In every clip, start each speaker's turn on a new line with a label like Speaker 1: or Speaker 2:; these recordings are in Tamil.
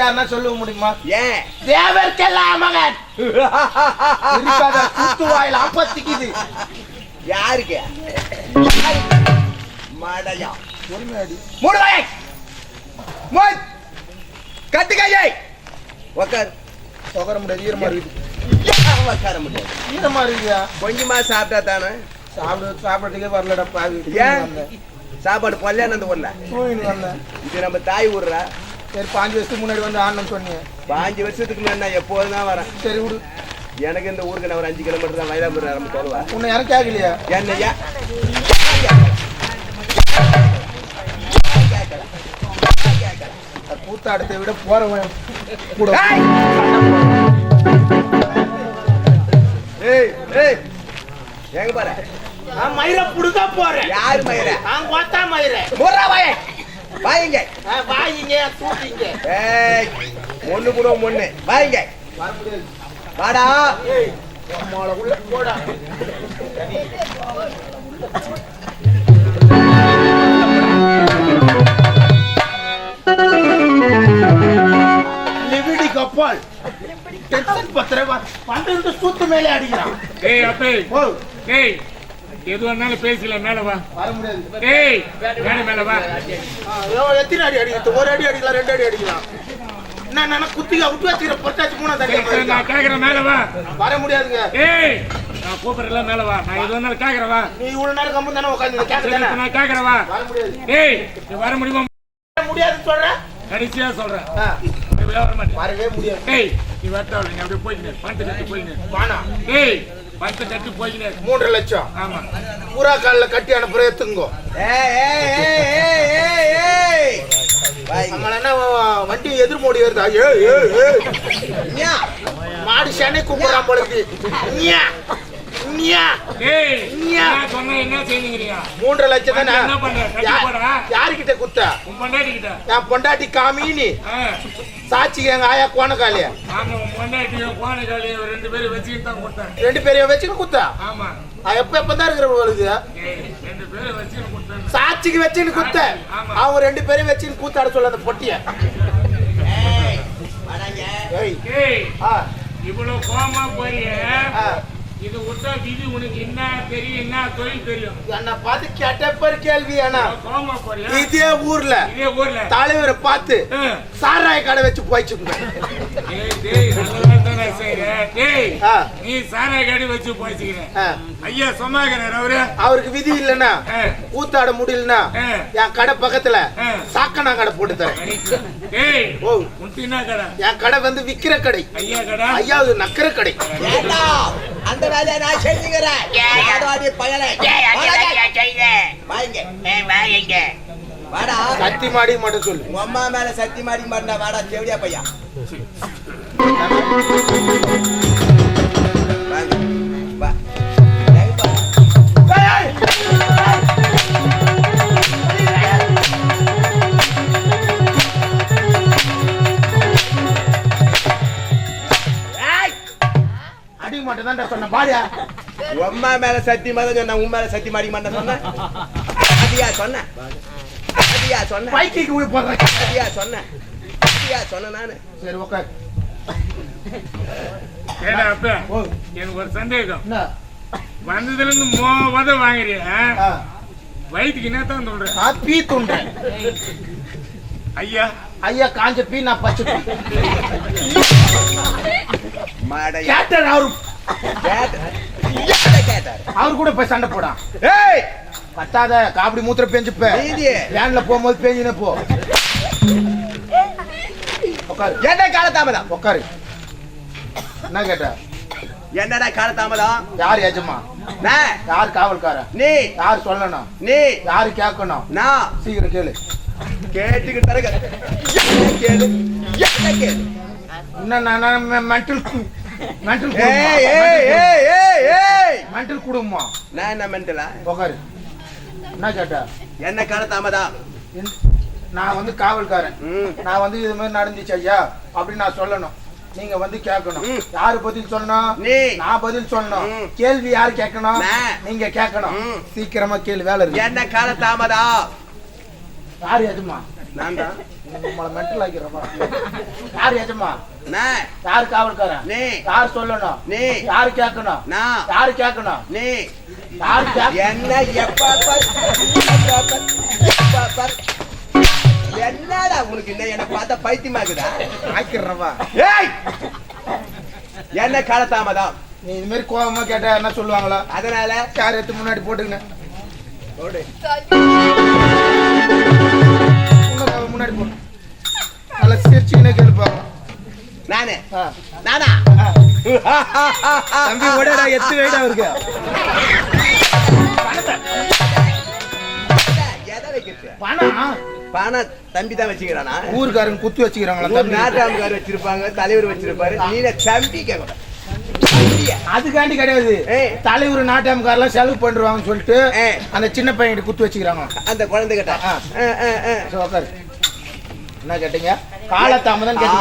Speaker 1: யாருன்னா சொல்ல முடியுமா?
Speaker 2: ஏன்?
Speaker 3: தேவர்க்கெல்லாம் மகன்.
Speaker 1: கூத்து வாயில் அப்பத்திக்குது.
Speaker 2: யாருக்கு? மடையா.
Speaker 1: பொறுமையாடி.
Speaker 2: மூடுவாய். மூட். கட்டுக்கையை உக்கார்.
Speaker 1: உட்கார முடியாது ஈரமா இருக்குது
Speaker 2: உக்கார முடியாது?
Speaker 1: ஈரமா இருக்குதா?
Speaker 2: கொஞ்சமா சாப்பிட்டா தானே?
Speaker 1: சாப்பிட சாப்பிட்றதுக்கே வரலடா பாவி.
Speaker 2: ஏன்? சாப்பாடு
Speaker 1: தூங்கின்னு வந்தேன்
Speaker 2: இது நம்ம தாய் ஊர்ரா?
Speaker 1: சரி பாஞ்சு வருஷத்துக்கு முன்னாடி வந்து ஆடணும்னு சொன்னீங்க.
Speaker 2: பாஞ்சு வருஷத்துக்கு முன்னாடி நான் எப்போதும் தான் வரேன்.
Speaker 1: சரி விடு.
Speaker 2: எனக்கு இந்த ஊருக்கு நான் ஒரு அஞ்சு கிலோமீட்டர் தான் மயிலாப்பூர் நம்ம சொல்லுவா
Speaker 1: உன்னை யாரும் கேட்கலையா?
Speaker 2: என்னையா?
Speaker 1: கூத்தாடத்தை விட போறவன் கூட
Speaker 2: ஏய்! ஏய் எங்க பாரு
Speaker 3: நான் மயிரை புடுக்க போறேன்.
Speaker 2: யாரு மயிர?
Speaker 3: நான் கொத்தா மயிரை.
Speaker 2: முறா வாய! வாயுங்க
Speaker 3: வாயிங்க தூக்கிங்க.
Speaker 2: ஏய் ஒண்ணு கூட ஒண்ணு வாயுங்க வாடா.
Speaker 3: உள்ள போடா. லிவிடி கப்பால். டென்ஷன் பத்திர பன்னெண்டு சூத்து மேலே அடிக்கிறான்.
Speaker 4: ஏய் அப்பே ஏய். எது வேணாலும் பேசலாம் மேல வா.
Speaker 1: வர முடியாது.
Speaker 4: ஏய் மேல மேல வா.
Speaker 3: எத்தனை அடி அடிக்கிறது ஒரு அடி அடிக்கலாம் ரெண்டு அடி அடிக்கலாம். என்ன என்ன குத்திக்க விட்டு வச்சுக்கிற பொட்டாச்சு மூணா தண்ணி
Speaker 4: நான் கேக்குறேன் மேல வா.
Speaker 3: வர முடியாதுங்க.
Speaker 4: ஏய் நான் கூப்பிடுறல மேல வா. நான் எது வேணாலும் கேக்குறேன் வா.
Speaker 3: நீ இவ்வளவு நேரம் கம்பு தானே கேட்க
Speaker 4: இப்ப நான் கேக்குறேன் வா.
Speaker 3: வர முடியாது.
Speaker 4: ஏய் வர முடியுமா?
Speaker 3: வர முடியாதுன்னு சொல்றேன்
Speaker 4: கடைசியா சொல்றேன்.
Speaker 3: வரவே முடியாது.
Speaker 4: ஏய் நீ வரட்ட அப்படியே போய்க்கினே பணத்தை போய்க்கினே
Speaker 3: வானா
Speaker 4: ஏய் பணத்தை கட்டி போய்க்கினே
Speaker 3: மூன்றரை லட்சம்.
Speaker 4: ஆமா.
Speaker 3: பூரா காலில் கட்டி அனுப்புற எத்துங்கோ. வண்டி எதிர்மோடி வருதா. மாடு சென்னை கூப்பிடுறான் போல இருக்கு. நியா, நியா.
Speaker 4: ஏய்
Speaker 3: இங்கயா.
Speaker 4: நான் சொன்ன என்ன செய்யுங்கறியா
Speaker 3: மூன்றரை லட்சம் தானே. யாருக்கிட்ட குத்த?
Speaker 4: பொண்டாட்டி கிட்ட
Speaker 3: என் பொண்டாட்டி காமினி.
Speaker 4: ஆ.
Speaker 3: சாட்சிக்கு எங்க ஆயா
Speaker 4: கோணைக்காலையும் ரெண்டு பேரும் வச்சுக்கிட்டு தான் கொடுத்தேன்
Speaker 3: ரெண்டு பேரையும் வச்சுன்னு குத்தா? எப்ப எப்ப தான் இருக்கிற
Speaker 4: கொடுத்தேன்
Speaker 3: சாட்சிக்கு வச்சுன்னு குத்த.
Speaker 4: ஆமா.
Speaker 3: அவங்க ரெண்டு பேரும் வச்சுன்னு கூத்தாட சொல்ல அந்த பொட்டிய.
Speaker 4: இவ்வளவு கோமா போறிய? இது விட்டா விதி உனக்கு என்ன தெரியும் என்ன தொழில் தெரியும்?
Speaker 3: என்ன பார்த்து கேள்வி அண்ணா.
Speaker 4: கோமா போறியா?
Speaker 3: இதே ஊர்ல
Speaker 4: இதே ஊர்ல.
Speaker 3: தலைவரை பார்த்து. சாராய கடை வச்சு போயிச்சுங்க.
Speaker 4: டேய். நீ காடி வச்சு போய்ச்சிக்கிற. ஐயா சொன்னாங்கிறார் அவரு.
Speaker 3: அவருக்கு விதி இல்லைன்னா
Speaker 4: ஆ.
Speaker 3: கூத்தாட முடியலன்னா
Speaker 4: ஆ.
Speaker 3: என் கடை பக்கத்துல. சாக்கனா கடை போட்டு தரேன்.
Speaker 4: டேய்
Speaker 3: ஓ.
Speaker 4: உன்டினா கடை.
Speaker 3: என் கடை வந்து விக்கிற கடை.
Speaker 4: ஐயா கடை?
Speaker 3: ஐயா அது நக்கிற கடை.
Speaker 2: ஏண்டா, அந்த வேலையை நான் செஞ்சுக்கிறேன். வாடா.
Speaker 3: கத்தி மாடி மட்டும் சொல்லு.
Speaker 2: உங்க அம்மா மேல சத்தி மாடி மாட்டா வாடா தேவடியா பையா. வா.
Speaker 3: மட்டும் தான் சொன்ன பாரியா.
Speaker 2: உங்க அம்மா மேல சத்தி மாதிரி சொன்ன உன் மேல சத்தி மாடி மாட்டா சொன்ன? அதியா சொன்ன. அதியா சொன்ன
Speaker 3: பைக்கு போய் போடுறேன்
Speaker 2: அதியா சொன்ன அதியா சொன்ன நானு
Speaker 3: சரி உட்கார்
Speaker 4: ஏடா அப்ப
Speaker 3: ஓ.
Speaker 4: எனக்கு ஒரு சந்தேகம். வந்ததுல இருந்து மோவத வாங்குறிய? வயிற்றுக்கு என்ன தான் சொல்றேன்
Speaker 3: பீ துண்டேன்
Speaker 4: ஐயா.
Speaker 3: ஐயா காஞ்ச பீ நான் பச்சை கேட்டார் அவரு.
Speaker 2: கேட்டாரு
Speaker 3: அவர் கூட போய் சண்டை போடான்
Speaker 2: ஏய்!
Speaker 3: கத்தாத காபடி மூத்திர பேஞ்சுப்ப. வேன்ல போகும்போது பேஞ்சினே போ. உட்காரு.
Speaker 2: என்ன காலதாமதம்?
Speaker 3: உட்காரு. என்ன கேட்ட?
Speaker 2: என்னடா காலதாமதம்?
Speaker 3: யார் எஜமா?
Speaker 2: நான்
Speaker 3: யார் காவல்காரன்?
Speaker 2: நீ.
Speaker 3: யார் சொல்லணும்?
Speaker 2: நீ.
Speaker 3: யாரு கேட்கணும்?
Speaker 2: நான்
Speaker 3: சீக்கிரம் கேளு.
Speaker 2: கேட்டுக்கிட்டு என்ன கேளு? என்ன கேளு?
Speaker 3: என்ன மென்டல் மென்டல்
Speaker 2: ஏய் ஏய் ஏய் ஏய்
Speaker 3: மென்டல் குடும்பம்?
Speaker 2: நான் என்ன மென்டலா
Speaker 3: உக்காரு என்ன கேட்டா?
Speaker 2: என்ன கால தாமதா?
Speaker 3: நான் வந்து காவல்காரன். நான் வந்து இது மாதிரி நடந்துச்சு ஐயா அப்படின்னு நான் சொல்லணும். நீங்க வந்து கேட்கணும். யாரு பதில் சொல்லணும். நான் பதில் சொல்லணும். கேள்வி யாரு கேட்கணும். நீங்க கேட்கணும். சீக்கிரமா கேள்வி வேலை இருக்கு.
Speaker 2: என்ன கால தாமதா?
Speaker 3: யாரு எஜமா
Speaker 2: நான் தான்.
Speaker 3: உங்களை மென்டல் ஆக்கிறப்பா யாரு எஜமா? யாரு காவல்காரன்?
Speaker 2: நீ.
Speaker 3: யாரு சொல்லணும்?
Speaker 2: நீ.
Speaker 3: யாரு கேட்கணும்?
Speaker 2: நான்
Speaker 3: யாரு கேட்கணும்?
Speaker 2: நீ.
Speaker 3: யாரு
Speaker 2: என்ன எப்ப. என்னடா உனக்கு என்ன என்ன பார்த்தா பைத்தியமாக்குதா
Speaker 3: ஆக்கிறப்பா
Speaker 2: ஏய்! என்ன கால தாமதம்
Speaker 3: நீ இது மாதிரி கோபமா கேட்டா என்ன சொல்லுவாங்களா?
Speaker 2: அதனால?
Speaker 3: யார் எடுத்து முன்னாடி. இன்னும் முன்னாடி போட்டு நல்லா சிரிச்சுக்கினே கேள்விப்பாங்க
Speaker 2: நானு. நானா.
Speaker 3: தம்பி ஓடடா எத்து வெயிடா பணம்.
Speaker 2: தம்பி தான் வச்சுக்கிறானா?
Speaker 3: ஊருக்காரங்க குத்து வச்சுக்கிறாங்களா தம்பி?
Speaker 2: நாட்டாமுக்கார் வச்சிருப்பாங்க தலைவர் வச்சிருப்பாரு. நீல தம்பி கேட்கணும்?
Speaker 3: அதுக்காண்டி கிடையாது. தலைவர் நாட்டாமக்காரெல்லாம் செலவு பண்றாங்கன்னு சொல்லிட்டு. அந்த சின்ன பையன் குத்து வச்சுக்கிறாங்க
Speaker 2: அந்த குழந்தை கிட்ட
Speaker 3: உக்காரு. என்ன கேட்டீங்க?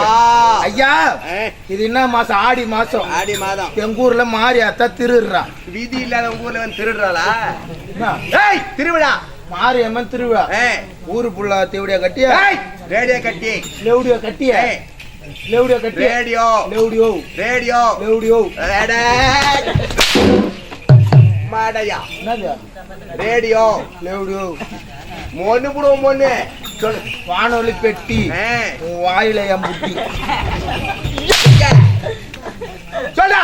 Speaker 2: ஆ.
Speaker 3: ஐயா இது என்ன மாசம்? ஆடி மாசம்.
Speaker 2: ஆடி மாதம்.
Speaker 3: எங்க ஊர்ல மாரியாத்தா திருடுறா.
Speaker 2: வீதி இல்லாத உங்க ஊர்ல வந்து திருடுறாளா? ஏய் திருவிழா.
Speaker 3: மாரியம்மன் திருவிழா. ஊரு புள்ள தேவடியா கட்டியா?
Speaker 2: ரேடியோ கட்டி.
Speaker 3: லெவுடியோ கட்டியா? லெவுடியோ கட்டியா?
Speaker 2: ரேடியோ.
Speaker 3: லெவுடியோ.
Speaker 2: ரேடியோ.
Speaker 3: லெவுடியோ.
Speaker 2: மாடையா. ரேடியோ.
Speaker 3: லெவுடியோ.
Speaker 2: மொன்னு புடுவோம் மொன்னு. சொல்லு.
Speaker 3: வானொலி பெட்டி. வாயில என் புட்டி
Speaker 2: சொல்லா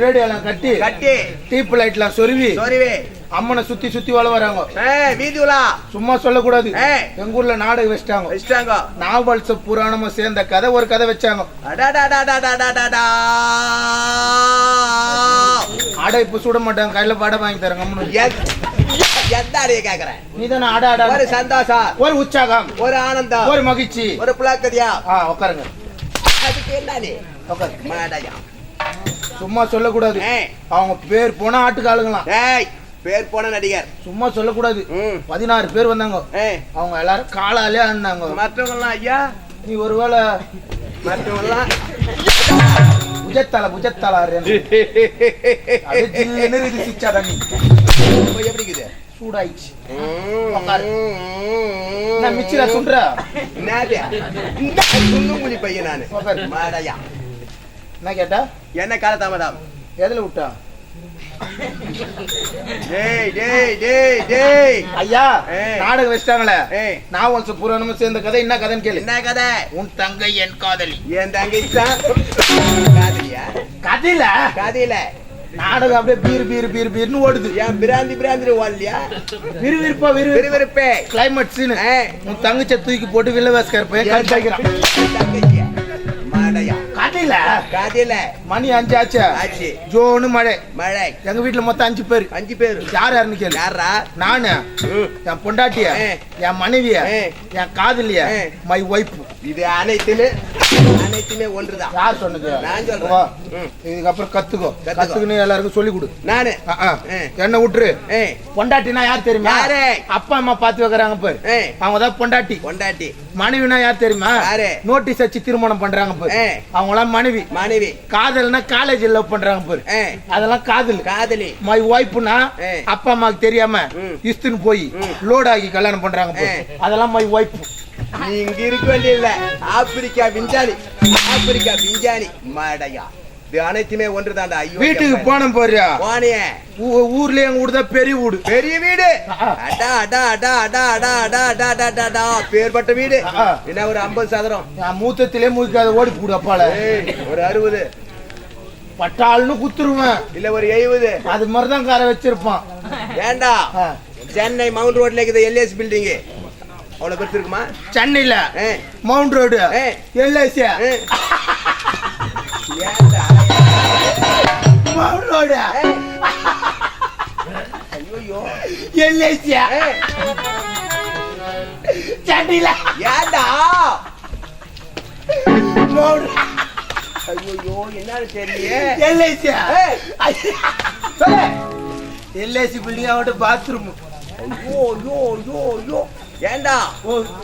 Speaker 3: ரேடியோலாம் கட்டி.
Speaker 2: கட்டி.
Speaker 3: டீப் லைட்லாம் சொருவி.
Speaker 2: சொரிவே.
Speaker 3: அம்மனை சுத்தி சுத்தி வள வராங்க.
Speaker 2: வீதி உலா.
Speaker 3: சும்மா சொல்லக்கூடாது. எங்க ஊர்ல நாடகம் வச்சிட்டாங்க.
Speaker 2: வச்சிட்டாங்க.
Speaker 3: நாவல்ச புராணமும் சேர்ந்த கதை ஒரு கதை வச்சாங்க. ஆடை இப்ப சுட மாட்டாங்க. கையில படம் வாங்கி தரங்க
Speaker 2: எந்த அடைய கேக்குறேன்?
Speaker 3: நீ தானே ஆடா ஆடா.
Speaker 2: ஒரு சந்தோஷம்.
Speaker 3: ஒரு உற்சாகம்.
Speaker 2: ஒரு ஆனந்தம்.
Speaker 3: ஒரு மகிழ்ச்சி.
Speaker 2: ஒரு புலாக்கதியா
Speaker 3: ஆ உட்காருங்க.
Speaker 2: அதுக்கு என்ன நீ
Speaker 3: உட்காரு
Speaker 2: மாடையா
Speaker 3: சும்மா சொல்லக்கூடாது. அவங்க பேர் போனா ஆட்டுக்காளுங்களாம்
Speaker 2: ஏய் பேர் போன நடிகர்.
Speaker 3: சும்மா சொல்லக்கூடாது. பதினாறு பேர் வந்தாங்க. அவங்க எல்லாரும் காலாலே ஆடினாங்க.
Speaker 2: மற்றவங்கலாம் ஐயா?
Speaker 3: நீ ஒருவேளை
Speaker 2: மற்றவங்கலாம்
Speaker 3: புஜத்தல புஜத்தல அது ஜில்லுன்னு இருக்குது சிச்சா தண்ணி
Speaker 2: போய் எப்படி இருக்குது?
Speaker 3: சூடாயிடுச்சு. நான் மிச்சிரா சொல்ற?
Speaker 2: குண்டுங்குழி பையன் நானு. மாடையா
Speaker 3: என்ன கேட்டா?
Speaker 2: என்ன காலதாமதம்
Speaker 3: எதுல விட்டா? ஐயா. நாடகம் வச்சிட்டாங்களே.
Speaker 2: ஏய்.
Speaker 3: நாவல்ச புராணமும் சேர்ந்த கதை என்ன கதைன்னு கேளு.
Speaker 2: என்ன கதை?
Speaker 3: உன் தங்கை என் காதலி.
Speaker 2: என் தங்கச்சி காதலியா
Speaker 3: கதையில?
Speaker 2: காதையில.
Speaker 3: நாடகம் அப்படியே பீர் பீர் பீர் பீர்னு ஓடுது.
Speaker 2: ஏன் பிராந்தி பிராந்தி ஓடலையா?
Speaker 3: விறுவிறுப்பா விறுவிறுப்பு.
Speaker 2: விறுவிறுப்பே.
Speaker 3: கிளைமேட் சீனு
Speaker 2: ஏய்.
Speaker 3: உன் தங்கச்ச தூக்கி போட்டு வில்ல வேஸ்கர் போய் கழிச்சாக்கிறான் கதையில
Speaker 2: காதையில
Speaker 3: மணி அஞ்சு ஆச்சா?
Speaker 2: ஆச்சு.
Speaker 3: ஜோனு மழை.
Speaker 2: மழை.
Speaker 3: எங்க வீட்டுல மொத்தம் அஞ்சு பேர்.
Speaker 2: அஞ்சு பேர்.
Speaker 3: யார் யாருன்னு கேளு.
Speaker 2: யாரா
Speaker 3: நானு. என் பொண்டாட்டிய. என் மனைவிய. என் காதலிய. மை ஒய்ஃப்
Speaker 2: இது அனைத்துமே அனைத்துமே ஒன்றுதான்.
Speaker 3: யார் சொன்னது?
Speaker 2: நான் சொல்றேன்.
Speaker 3: இதுக்கப்புறம் கத்துக்கோ.
Speaker 2: கத்துக்கோ.
Speaker 3: கத்துக்கணும் எல்லாருக்கும் சொல்லி கொடு
Speaker 2: நானு.
Speaker 3: என்ன விட்டுரு. பொண்டாட்டினா யார் தெரியுமா?
Speaker 2: யாரு?
Speaker 3: அப்பா அம்மா பாத்து வைக்கிறாங்க பாரு. அவங்க தான் பொண்டாட்டி.
Speaker 2: பொண்டாட்டி.
Speaker 3: மனைவினா யார் தெரியுமா?
Speaker 2: யாரு?
Speaker 3: நோட்டீஸ் வச்சு திருமணம் பண்றாங்க பாரு.
Speaker 2: ஏய்.
Speaker 3: அவங்களாம் மனைவி.
Speaker 2: மனைவி.
Speaker 3: காதல்னா காலேஜ் லவ் பண்றாங்க பாரு. அதெல்லாம் காதல்.
Speaker 2: காதலி.
Speaker 3: மை ஒய்ஃப்னா. அப்பா அம்மாக்கு தெரியாம. இஸ்துன்னு போய். லோட் ஆகி கல்யாணம் பண்றாங்க பாரு. அதெல்லாம் மை ஒய்ஃப்
Speaker 2: நீ இங்க இருக்க வேண்டியதில்ல. ஆப்பிரிக்கா விஞ்ஞானி. ஆப்பிரிக்கா விஞ்ஞானி மாடையா. இது அனைத்துமே ஒன்றுதான்டா. ஐயோ
Speaker 3: வீட்டுக்கு போனோம் பாரு
Speaker 2: போனிய.
Speaker 3: ஊர்ல எங்க வீடு தான் பெரிய வீடு.
Speaker 2: பெரிய வீடு. அடா அடா அடா அடா அடா அடா அடா அடா அடா அடா. பேர்பட்ட வீடு. என்ன ஒரு ஐம்பது சதுரம்?
Speaker 3: நான் மூத்தத்திலே மூக்காத ஓடி கூடு அப்பால.
Speaker 2: ஒரு அறுபது.
Speaker 3: பட்டாள்னு குத்துருவேன்.
Speaker 2: இல்ல ஒரு எழுபது.
Speaker 3: அது மாதிரிதான் காரை வச்சிருப்பான்.
Speaker 2: ஏண்டா. சென்னை மவுண்ட் ரோட்ல இருக்குது எல்ஏசி பில்டிங் அவ்வளவு பெருசு இருக்குமா
Speaker 3: சென்னையில mount road. LIC? Mount road.
Speaker 2: ஐயோயோ.
Speaker 3: எல்ஐசி. சென்னையில.
Speaker 2: ஏண்டா
Speaker 3: மவுண்ட்.
Speaker 2: ஐயோ என்னன்னு தெரியலையே.
Speaker 3: எல்ஐசி. எல்ஐசி பில்டிங் அவட்ட பாத்ரூம்
Speaker 2: ஐயோ ஐயோ ஐயோ ஐயோ. ஏண்டா?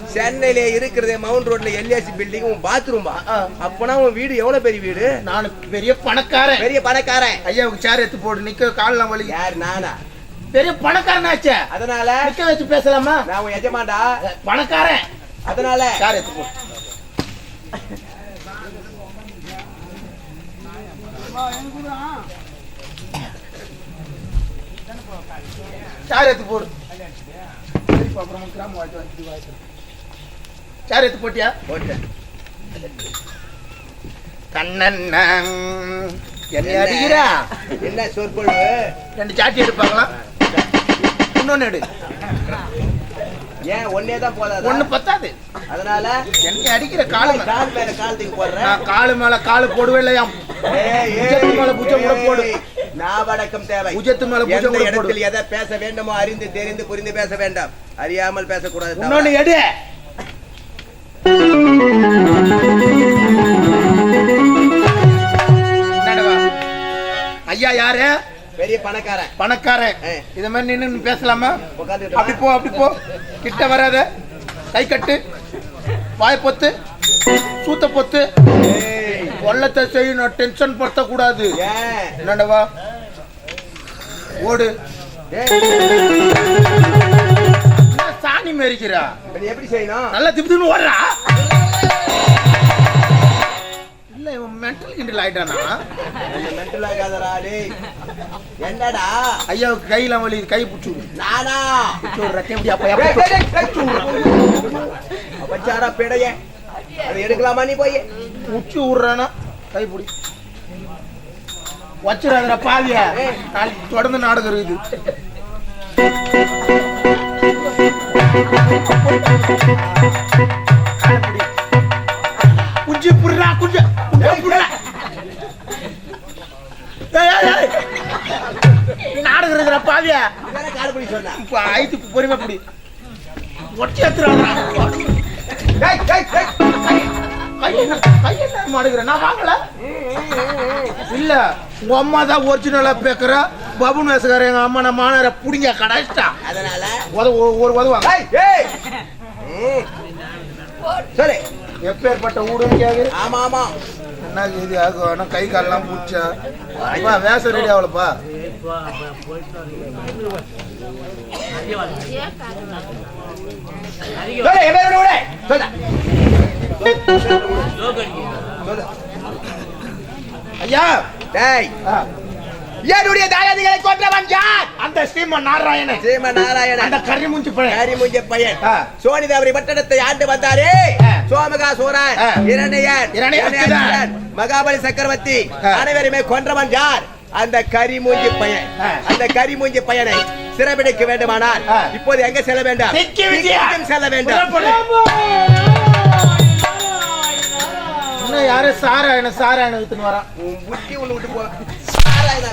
Speaker 2: சென்னையில இருக்கிறது மவுண்ட் ரோட்ல எல்ஏசி பில்டிங் உன் பாத்ரூம்பா
Speaker 3: ஆ.
Speaker 2: அப்பனா உன் வீடு எவ்வளவு பெரிய வீடு?
Speaker 3: நான் பெரிய பணக்காரன்.
Speaker 2: பெரிய பணக்காரன்.
Speaker 3: ஐயாவுக்கு சேர் எடுத்து போடு நிக்க கால்லாம் வலி.
Speaker 2: யார் நானா?
Speaker 3: பெரிய பணக்காரனாச்சே
Speaker 2: அதனால?
Speaker 3: நிக்க வச்சு பேசலாமா?
Speaker 2: நான் உன் எஜமான்டா.
Speaker 3: பணக்காரன்.
Speaker 2: அதனால?
Speaker 3: சேர் எடுத்து போடு. சேர் எடுத்து போடு. அப்புறமா கிராம வாழ்க்கை வந்து வாழ்க்கை. சேர் எடுத்து போட்டியா?
Speaker 2: போட்டேன்.
Speaker 3: கண்ணன் என்னை? அடிக்கிறா?
Speaker 2: என்ன சொற்பொழிவு
Speaker 3: ரெண்டு சாட்டி எடுப்பாங்களா? இன்னொன்னு எடு.
Speaker 2: ஏன்? ஒன்னே தான் போதாதா?
Speaker 3: ஒண்ணு பத்தாது.
Speaker 2: அதனால?
Speaker 3: என்னை அடிக்கிற காலு.
Speaker 2: கால் மேல கால் தூக்கி போடுறேன்.
Speaker 3: காலு மேல காலு போடவே இல்லையா? மேல புஜம் கூட போடு.
Speaker 2: நாவடக்கம் தேவை.
Speaker 3: புஜத்து மேல போடு.
Speaker 2: இடத்தில் எதை பேச வேண்டுமோ அறிந்து தெரிந்து புரிந்து பேச வேண்டாம். அறியாமல் பேசக்கூடாது?
Speaker 3: இன்னொன்னு எடு. ஐயா யாரு?
Speaker 2: பெரிய பணக்காரன்.
Speaker 3: பணக்காரன். இத மாதிரி நின்னு பேசலாமா? அப்படி போ அப்படி போ. கிட்ட வராத. கை கட்டு. வாய் பொத்து. சூத்த பொத்து. கொள்ளத்தை செய்யணும். டென்ஷன் படுத்த கூடாது
Speaker 2: ஏன்?
Speaker 3: என்னடவா ஓடு. சாணி மேரிக்கிறா?
Speaker 2: எப்படி செய்யணும்?
Speaker 3: நல்லா திப்புதுன்னு ஓடுறா. இல்ல இவன் மென்டல் கிண்டல் ஆயிட்டானா?
Speaker 2: மென்டல் ஆகாதடா டேய். என்னடா?
Speaker 3: ஐயாவுக்கு கையில வலி கை பிடிச்சு.
Speaker 2: நானா?
Speaker 3: பிடிச்சு விடுற எப்படி அப்ப
Speaker 2: வச்சாடா பிடைய அது எடுக்கலாமா நீ போய்?
Speaker 3: உச்சி விடுறானா? கை பிடி. வச்சிடாதடா நாளைக்கு தொடர்ந்து நாடகம் இருக்குது. அம்மா தான் ஒரிஜினலா பேக்குற. பபுன் வேசுகார எங்க அம்மா நான் மாநகர புடிங்க கடாச்சிட்டா
Speaker 2: அதனால?
Speaker 3: உத ஒரு- ஒரு உதவாங்க
Speaker 2: ஏய், ஏய். ம். சொல்லு.
Speaker 3: எப்பேற்பட்ட ஊடுன்னு கேக்குது
Speaker 2: ஆமா ஆமா.
Speaker 3: என்ன இது ஆகும்? ஆனா கை காலெல்லாம் பூச்சா அப்பா வேச ரெடி ஆகலப்பா. ஐயா
Speaker 2: டேய். என்னுடைய தாயாதிகளை கொன்றவன் யார்?
Speaker 3: அந்த ஸ்ரீமன் நாராயணன்.
Speaker 2: சீம நாராயணன்.
Speaker 3: அந்த கறி மூஞ்சி பையன்.
Speaker 2: ஹரி முஞ்ச பையன். சோனிதாபுரி பட்டணத்தை ஆண்டு வந்தாரே.
Speaker 3: ஆ.
Speaker 2: சோமகாசூரன்
Speaker 3: ஆ.
Speaker 2: இரணியன்
Speaker 3: இரணியன்
Speaker 2: மகாபலி சக்கரவர்த்தி. அனைவருமே கொன்றவன் யார்? அந்த கரி மூஞ்சி பையன். அந்த கரி மூஞ்சி பையனை சிறைபிடிக்க வேண்டுமானால். இப்போது எங்க செல்ல வேண்டாம்? செல்ல வேண்டாம்.
Speaker 3: இன்னும் யாரும் சாராயண சாராயண வித்துன்னு வரான்
Speaker 2: உன் புத்தி ஒண்ணு விட்டு போ. சாராயம்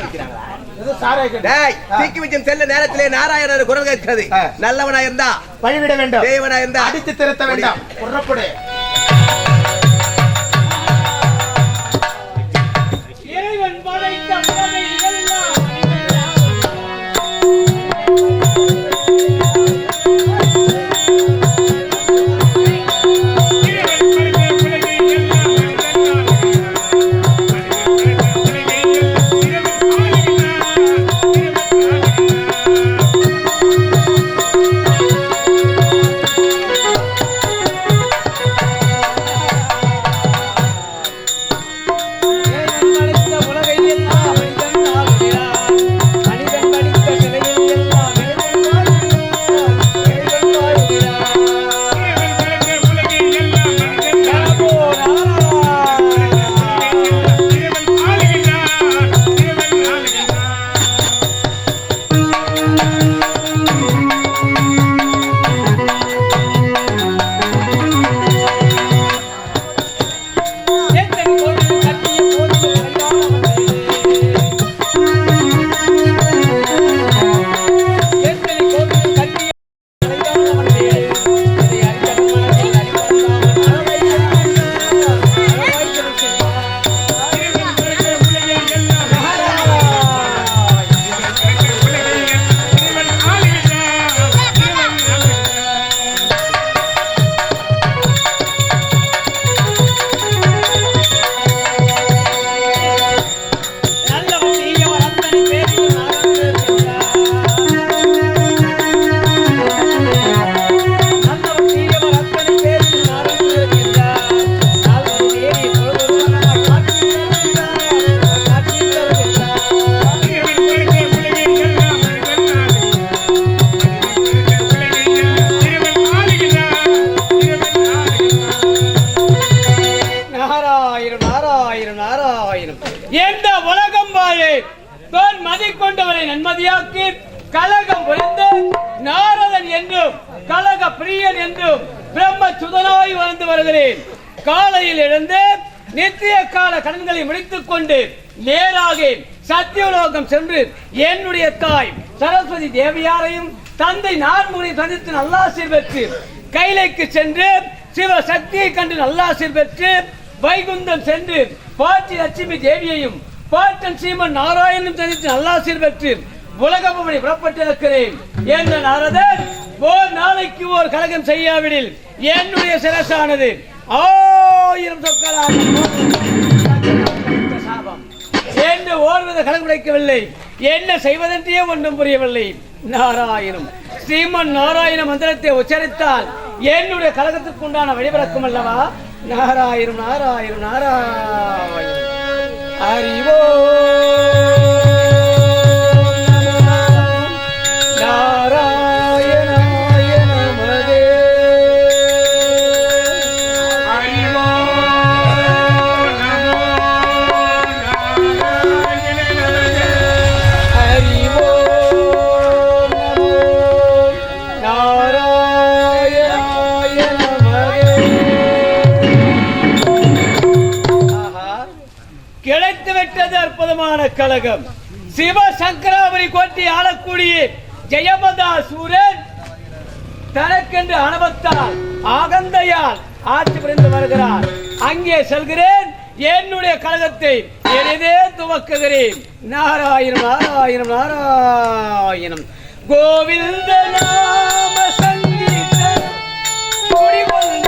Speaker 2: தான்
Speaker 3: சாராய கடை.
Speaker 2: டேய். திக்கி செல்ல நேரத்திலே நாராயணர் குரல் கேட்கிறது. நல்லவனா இருந்தா
Speaker 3: பழிவிட வேண்டும்.
Speaker 2: தேவனா இருந்தா
Speaker 3: அடித்து திருத்த வேண்டாம். புறப்படு.
Speaker 4: இறைவன் படைத்த
Speaker 5: நித்திய கால கடன்களை முடித்துக் கொண்டு நேராக சத்தியலோகம் சென்று என்னுடைய தாய் சரஸ்வதி தேவியாரையும் தந்தை நான்முறை சந்தித்து நல்லாசிர் பெற்று கைலைக்கு சென்று சிவ சக்தியை கண்டு நல்லாசிர் பெற்று வைகுந்தம் சென்று பாட்டி லட்சுமி தேவியையும் பாட்டன் சீமன் நாராயணனும் சந்தித்து நல்லாசிர் பெற்று உலகபவனை புறப்பட்டிருக்கிறேன். என்ற நாரதர் ஓர் நாளைக்கு ஓர் கழகம் செய்யாவிடில் என்னுடைய சிரசானது. ஆயிரம் சொற்களாக என்று ஓர்வத கணக்கு கிடைக்கவில்லை என்ன செய்வதென்றே ஒன்றும் புரியவில்லை. நாராயணம். ஸ்ரீமன் நாராயண மந்திரத்தை உச்சரித்தால் என்னுடைய கழகத்துக்கு உண்டான வழிபிறக்கும் அல்லவா? நாராயணம் நாராயணம் நாராயணம். அறிவோ நிர்மாண கழகம். சிவசங்கராபுரி கோட்டி ஆளக்கூடிய ஜெயமதா சூரன் தனக்கென்று அனுபத்தால் ஆகந்தையால் ஆட்சி புரிந்து வருகிறார். அங்கே செல்கிறேன் என்னுடைய கழகத்தை எளிதே துவக்குகிறேன். நாராயணம் நாராயணம் நாராயணம். கோவிந்த நாம சங்கீத குடிகொள்ள